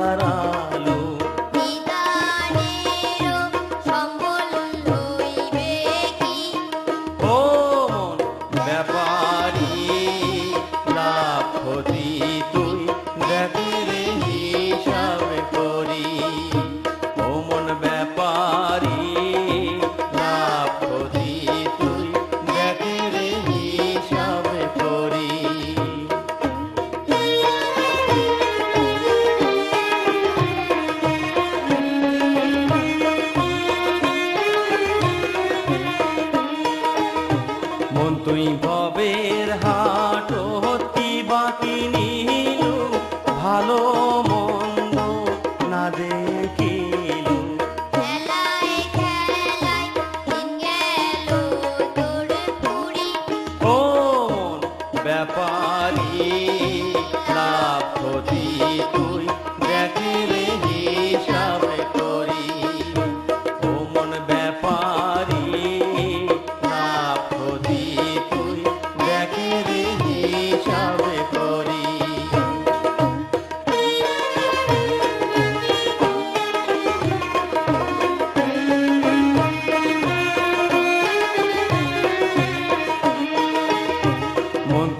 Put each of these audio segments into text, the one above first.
તારા তুই ভবের হাট হতি বাকি নিলু? ভালো মন্দ না দেখি।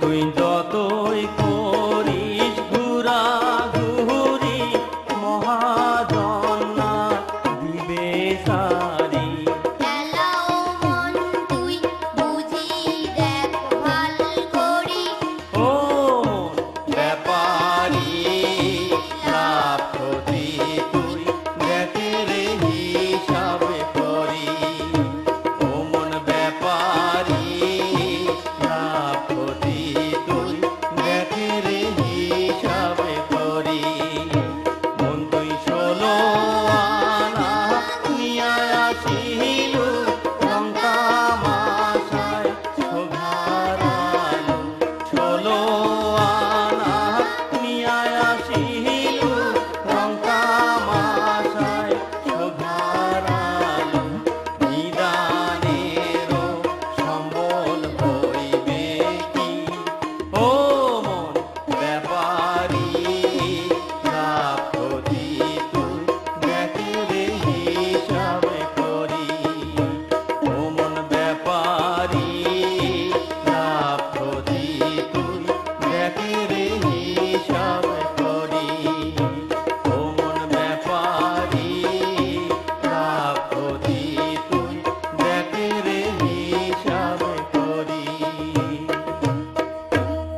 তুই যত